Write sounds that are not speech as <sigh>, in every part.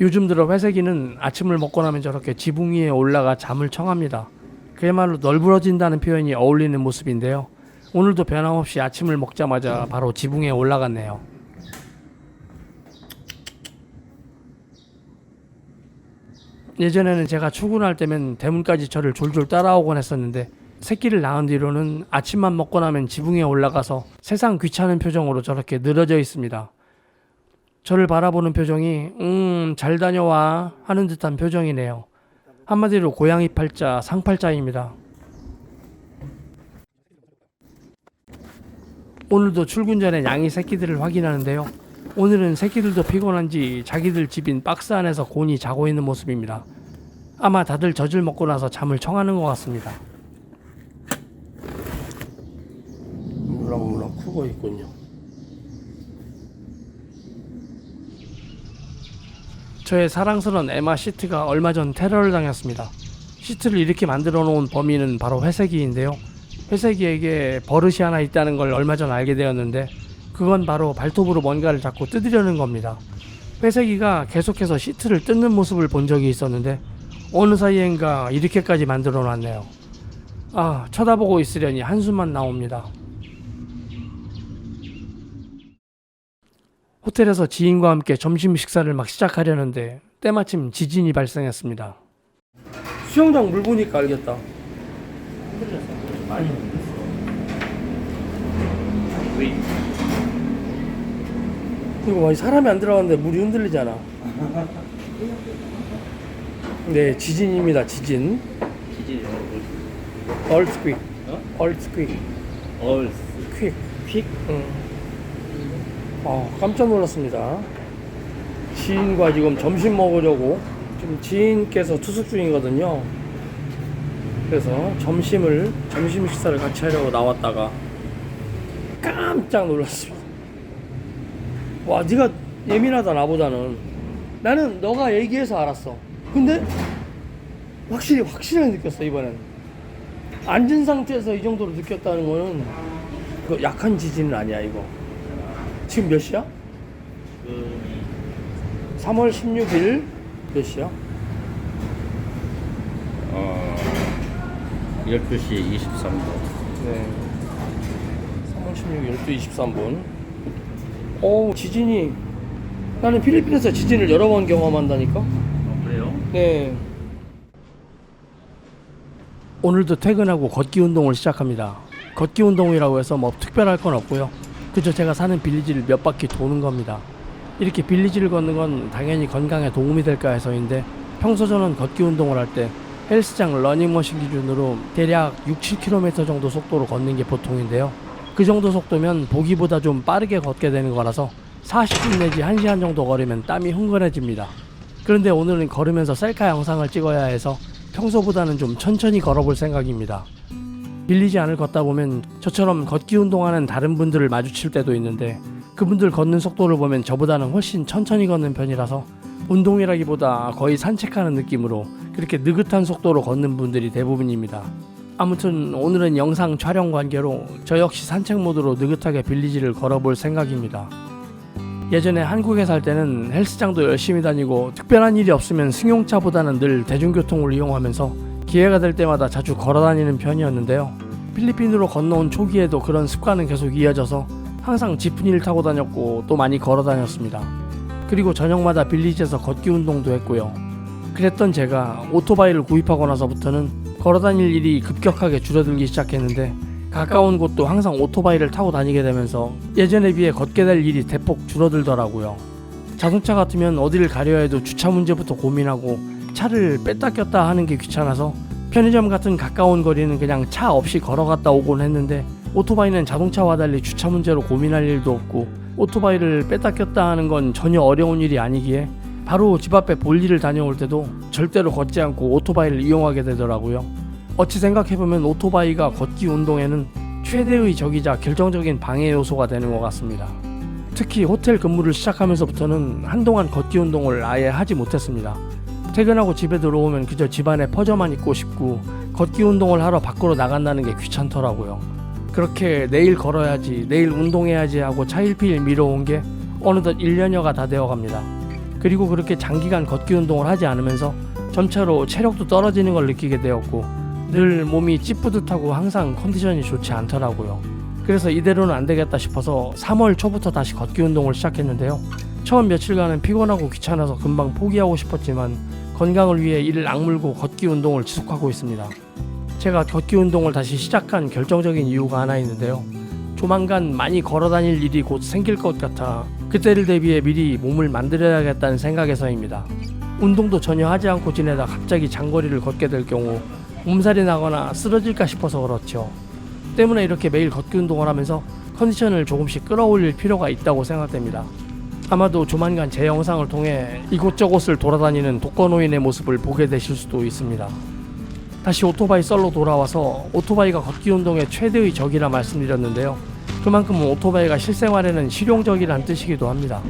요즘 들어 회색이는 아침을 먹고 나면 저렇게 지붕 위에 올라가 잠을 청합니다. 그야말로 널브러진다는 표현이 어울리는 모습인데요. 오늘도 변함없이 아침을 먹자마자 바로 지붕에 올라갔네요. 예전에는 제가 출근할 때면 대문까지 저를 졸졸 따라오곤 했었는데 새끼를 낳은 뒤로는 아침만 먹고 나면 지붕에 올라가서 세상 귀찮은 표정으로 저렇게 늘어져 있습니다. 저를 바라보는 표정이 음, 잘 다녀와 하는 듯한 표정이네요. 한마디로 고양이 팔자, 상팔자입니다. 오늘도 출근 전에 양이 새끼들을 확인하는데요. 오늘은 새끼들도 피곤한지 자기들 집인 박스 안에서 곤히 자고 있는 모습입니다. 아마 다들 젖을 먹고 나서 잠을 청하는 것 같습니다. 물렁물렁 크고 있군요. 저의 사랑스러운 에마 시트가 얼마 전 테러를 당했습니다. 시트를 이렇게 만들어 놓은 범인은 바로 회색이인데요. 회색이에게 버릇이 하나 있다는 걸 얼마 전 알게 되었는데 그건 바로 발톱으로 뭔가를 자꾸 뜯으려는 겁니다. 회색이가 계속해서 시트를 뜯는 모습을 본 적이 있었는데 어느 사이엔가 이렇게까지 만들어 놨네요. 아, 쳐다보고 있으려니 한숨만 나옵니다. 호텔에서 지인과 함께 점심 식사를 막 시작하려는데 때마침 지진이 발생했습니다. 수영장 물 보니까 알겠다. 이거 봐, 사람이 안 들어갔는데 물이 흔들리잖아. 네, 지진입니다. 지진. earthquake. 어? earthquake. 얼스 quick. 픽 응. 아, 깜짝 놀랐습니다. 지인과 지금 점심 먹으려고 지금 지인께서 투숙 중이거든요. 그래서 점심을 점심 식사를 같이 하려고 나왔다가 깜짝 놀랐습니다. 와, 네가 예민하다 나보다는 나는 너가 얘기해서 알았어. 근데 확실히 확실하게 느꼈어 이번엔. 앉은 상태에서 이 정도로 느꼈다는 거는 그 약한 지진은 아니야 이거. 지금 몇 시야? 그 3월 16일 몇 시야? 어, 12시 23분 네. 3월 16일 12시 23분. 오 지진이 나는 필리핀에서 지진을 여러 번 경험한다니까. 어, 그래요? 네. 오늘도 퇴근하고 걷기 운동을 시작합니다. 걷기 운동이라고 해서 뭐 특별할 건 없고요. 그저 제가 사는 빌리지를 몇 바퀴 도는 겁니다. 이렇게 빌리지를 걷는 건 당연히 건강에 도움이 될까 해서인데 평소 저는 걷기 운동을 할 때 헬스장 러닝머신 기준으로 대략 6, 7km 정도 속도로 걷는 게 보통인데요. 그 정도 속도면 보기보다 좀 빠르게 걷게 되는 거라서 40분 내지 1시간 정도 걸으면 땀이 흥건해집니다. 그런데 오늘은 걸으면서 셀카 영상을 찍어야 해서 평소보다는 좀 천천히 걸어볼 생각입니다. 빌리지 않을 걷다 보면 저처럼 걷기 운동하는 다른 분들을 마주칠 때도 있는데 그분들 걷는 속도를 보면 저보다는 훨씬 천천히 걷는 편이라서 운동이라기보다 거의 산책하는 느낌으로 그렇게 느긋한 속도로 걷는 분들이 대부분입니다. 아무튼 오늘은 영상 촬영 관계로 저 역시 산책 모드로 느긋하게 빌리지를 걸어볼 생각입니다. 예전에 한국에 살 때는 헬스장도 열심히 다니고 특별한 일이 없으면 승용차보다는 늘 대중교통을 이용하면서 기회가 될 때마다 자주 걸어 다니는 편이었는데요. 필리핀으로 건너온 초기에도 그런 습관은 계속 이어져서 항상 지프니를 타고 다녔고 또 많이 걸어 다녔습니다. 그리고 저녁마다 빌리지에서 걷기 운동도 했고요. 그랬던 제가 오토바이를 구입하고 나서부터는 걸어 다닐 일이 급격하게 줄어들기 시작했는데 가까운 곳도 항상 오토바이를 타고 다니게 되면서 예전에 비해 걷게 될 일이 대폭 줄어들더라고요. 자동차 같으면 어디를 가려 해도 주차 문제부터 고민하고 차를 뺐다 꼈다 하는 게 귀찮아서 편의점 같은 가까운 거리는 그냥 차 없이 걸어갔다 오곤 했는데 오토바이는 자동차와 달리 주차 문제로 고민할 일도 없고 오토바이를 뺐다 꼈다 하는 건 전혀 어려운 일이 아니기에 바로 집 앞에 볼일을 다녀올 때도 절대로 걷지 않고 오토바이를 이용하게 되더라고요. 어찌 생각해보면 오토바이가 걷기 운동에는 최대의 적이자 결정적인 방해 요소가 되는 것 같습니다. 특히 호텔 근무를 시작하면서부터는 한동안 걷기 운동을 아예 하지 못했습니다. 퇴근하고 집에 들어오면 그저 집안에 퍼져만 있고 싶고 걷기 운동을 하러 밖으로 나간다는 게 귀찮더라고요. 그렇게 내일 걸어야지, 내일 운동해야지 하고 차일피일 미뤄온 게 어느덧 1년여가 다 되어 갑니다. 그리고 그렇게 장기간 걷기 운동을 하지 않으면서 점차로 체력도 떨어지는 걸 느끼게 되었고 늘 몸이 찌뿌듯하고 항상 컨디션이 좋지 않더라고요. 그래서 이대로는 안 되겠다 싶어서 3월 초부터 다시 걷기 운동을 시작했는데요. 처음 며칠간은 피곤하고 귀찮아서 금방 포기하고 싶었지만 건강을 위해 이를 악물고 걷기 운동을 지속하고 있습니다. 제가 걷기 운동을 다시 시작한 결정적인 이유가 하나 있는데요. 조만간 많이 걸어 다닐 일이 곧 생길 것 같아 그때를 대비해 미리 몸을 만들어야겠다는 생각에서입니다. 운동도 전혀 하지 않고 지내다 갑자기 장거리를 걷게 될 경우 몸살이 나거나 쓰러질까 싶어서 그렇죠. 때문에 이렇게 매일 걷기 운동을 하면서 컨디션을 조금씩 끌어올릴 필요가 있다고 생각됩니다. 아마도 조만간 제 영상을 통해 이곳저곳을 돌아다니는 독거노인의 모습을 보게 되실 수도 있습니다. 다시 오토바이 썰로 돌아와서 오토바이가 걷기 운동의 최대의 적이라 말씀드렸는데요. 그만큼 오토바이가 실생활에는 실용적이라는 뜻이기도 합니다.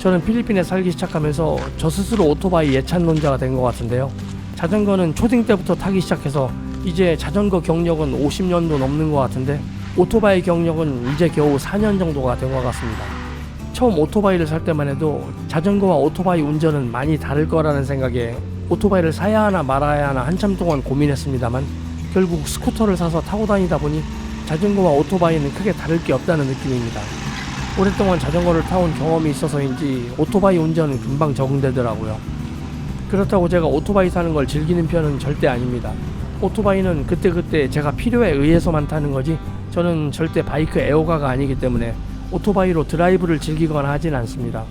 저는 필리핀에 살기 시작하면서 저 스스로 오토바이 예찬론자가 된 것 같은데요. 자전거는 초딩 때부터 타기 시작해서 이제 자전거 경력은 50년도 넘는 것 같은데 오토바이 경력은 이제 겨우 4년 정도가 된 것 같습니다. 처음 오토바이를 살 때만 해도 자전거와 오토바이 운전은 많이 다를 거라는 생각에 오토바이를 사야 하나 말아야 하나 한참 동안 고민했습니다만 결국 스쿠터를 사서 타고 다니다 보니 자전거와 오토바이는 크게 다를 게 없다는 느낌입니다. 오랫동안 자전거를 타온 경험이 있어서인지 오토바이 운전은 금방 적응되더라고요. 그렇다고 제가 오토바이 타는 걸 즐기는 편은 절대 아닙니다. 오토바이는 그때그때 제가 필요에 의해서만 타는 거지 저는 절대 바이크 애호가가 아니기 때문에 오토바이로 드라이브를 즐기거나 하진 않습니다.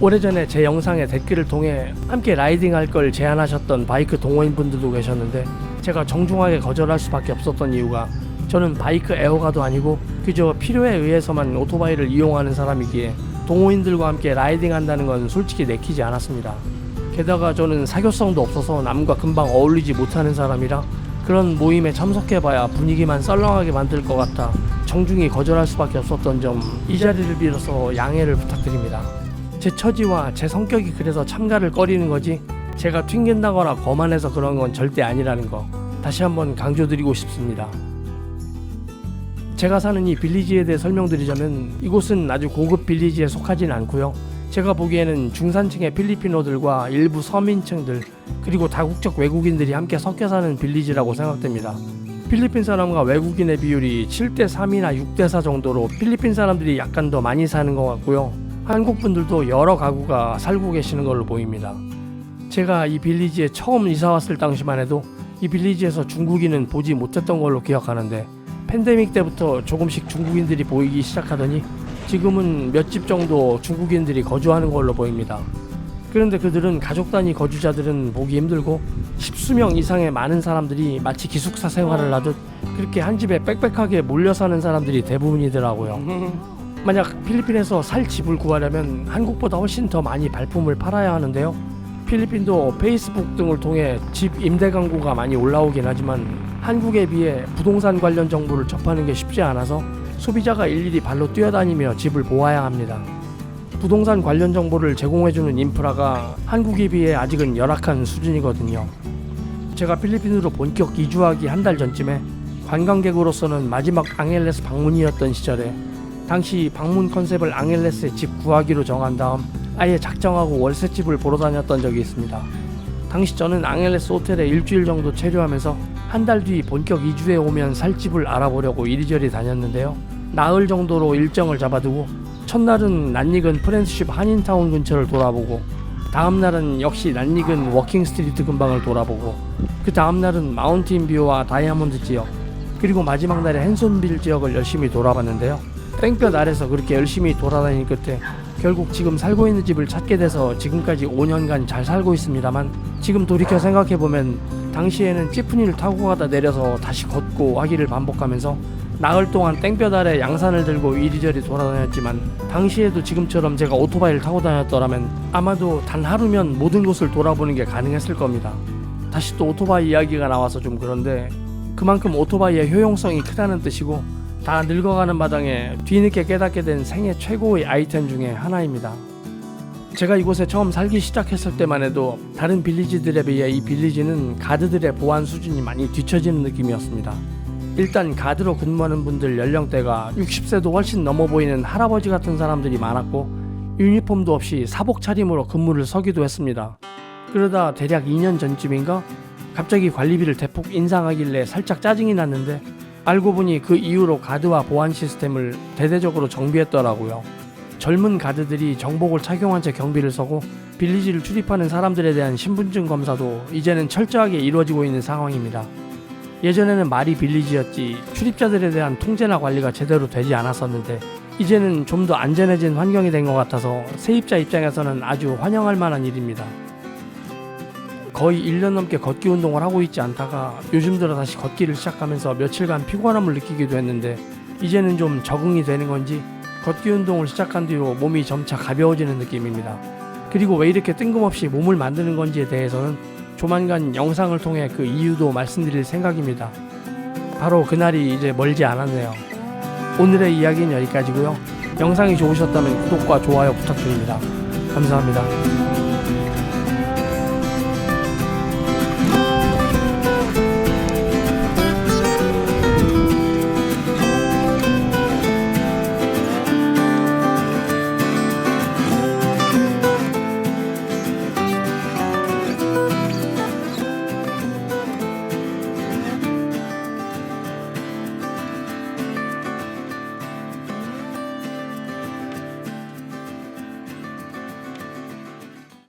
오래전에 제 영상에 댓글을 통해 함께 라이딩 할 걸 제안하셨던 바이크 동호인분들도 계셨는데 제가 정중하게 거절할 수밖에 없었던 이유가 저는 바이크 애호가도 아니고 그저 필요에 의해서만 오토바이를 이용하는 사람이기에 동호인들과 함께 라이딩 한다는 건 솔직히 내키지 않았습니다. 게다가 저는 사교성도 없어서 남과 금방 어울리지 못하는 사람이라 그런 모임에 참석해봐야 분위기만 썰렁하게 만들 것 같아 정중히 거절할 수밖에 없었던 점 이 자리를 빌어서 양해를 부탁드립니다. 제 처지와 제 성격이 그래서 참가를 꺼리는 거지 제가 튕긴다거나 거만해서 그런 건 절대 아니라는 거 다시 한번 강조드리고 싶습니다. 제가 사는 이 빌리지에 대해 설명드리자면 이곳은 아주 고급 빌리지에 속하진 않고요. 제가 보기에는 중산층의 필리핀어들과 일부 서민층들 그리고 다국적 외국인들이 함께 섞여 사는 빌리지라고 생각됩니다. 필리핀 사람과 외국인의 비율이 7대 3이나 6대 4 정도로 필리핀 사람들이 약간 더 많이 사는 것 같고요. 한국 분들도 여러 가구가 살고 계시는 걸로 보입니다. 제가 이 빌리지에 처음 이사 왔을 당시만 해도 이 빌리지에서 중국인은 보지 못했던 걸로 기억하는데 팬데믹 때부터 조금씩 중국인들이 보이기 시작하더니 지금은 몇 집 정도 중국인들이 거주하는 걸로 보입니다. 그런데 그들은 가족 단위 거주자들은 보기 힘들고 십수명 이상의 많은 사람들이 마치 기숙사 생활을 하듯 그렇게 한 집에 빽빽하게 몰려 사는 사람들이 대부분이더라고요. <laughs> 만약 필리핀에서 살 집을 구하려면 한국보다 훨씬 더 많이 발품을 팔아야 하는데요. 필리핀도 페이스북 등을 통해 집 임대 광고가 많이 올라오긴 하지만 한국에 비해 부동산 관련 정보를 접하는 게 쉽지 않아서 소비자가 일일이 발로 뛰어다니며 집을 보아야 합니다. 부동산 관련 정보를 제공해주는 인프라가 한국에 비해 아직은 열악한 수준이거든요. 제가 필리핀으로 본격 이주하기 한 달 전쯤에 관광객으로서는 마지막 앙헬레스 방문이었던 시절에 당시 방문 컨셉을 앙헬레스에 집 구하기로 정한 다음 아예 작정하고 월세집을 보러 다녔던 적이 있습니다. 당시 저는 앙헬레스 호텔에 일주일 정도 체류하면서 한 달 뒤 본격 이주해 오면 살 집을 알아보려고 이리저리 다녔는데요. 나흘 정도로 일정을 잡아두고 첫날은 낯익은 프렌스십 한인타운 근처를 돌아보고 다음 날은 역시 낯익은 워킹 스트리트 근방을 돌아보고 그 다음 날은 마운틴 뷰와 다이아몬드 지역 그리고 마지막 날에 헨손빌 지역을 열심히 돌아봤는데요. 땡볕 아래서 그렇게 열심히 돌아다닌 끝에 결국 지금 살고 있는 집을 찾게 돼서 지금까지 5년간 잘 살고 있습니다만 지금 돌이켜 생각해 보면 당시에는 찌푸니를 타고 가다 내려서 다시 걷고 하기를 반복하면서 나흘 동안 땡볕 아래 양산을 들고 이리저리 돌아다녔지만 당시에도 지금처럼 제가 오토바이를 타고 다녔더라면 아마도 단 하루면 모든 곳을 돌아보는 게 가능했을 겁니다. 다시 또 오토바이 이야기가 나와서 좀 그런데 그만큼 오토바이의 효용성이 크다는 뜻이고 다 늙어가는 마당에 뒤늦게 깨닫게 된 생애 최고의 아이템 중에 하나입니다. 제가 이곳에 처음 살기 시작했을 때만 해도 다른 빌리지들에 비해 이 빌리지는 가드들의 보안 수준이 많이 뒤처지는 느낌이었습니다. 일단 가드로 근무하는 분들 연령대가 60세도 훨씬 넘어 보이는 할아버지 같은 사람들이 많았고 유니폼도 없이 사복 차림으로 근무를 서기도 했습니다. 그러다 대략 2년 전쯤인가 갑자기 관리비를 대폭 인상하길래 살짝 짜증이 났는데 알고 보니 그 이후로 가드와 보안 시스템을 대대적으로 정비했더라고요. 젊은 가드들이 정복을 착용한 채 경비를 서고 빌리지를 출입하는 사람들에 대한 신분증 검사도 이제는 철저하게 이루어지고 있는 상황입니다. 예전에는 말이 빌리지였지 출입자들에 대한 통제나 관리가 제대로 되지 않았었는데 이제는 좀 더 안전해진 환경이 된 것 같아서 세입자 입장에서는 아주 환영할 만한 일입니다. 거의 1년 넘게 걷기 운동을 하고 있지 않다가 요즘 들어 다시 걷기를 시작하면서 며칠간 피곤함을 느끼기도 했는데 이제는 좀 적응이 되는 건지 걷기 운동을 시작한 뒤로 몸이 점차 가벼워지는 느낌입니다. 그리고 왜 이렇게 뜬금없이 몸을 만드는 건지에 대해서는 조만간 영상을 통해 그 이유도 말씀드릴 생각입니다. 바로 그날이 이제 멀지 않았네요. 오늘의 이야기는 여기까지고요. 영상이 좋으셨다면 구독과 좋아요 부탁드립니다. 감사합니다.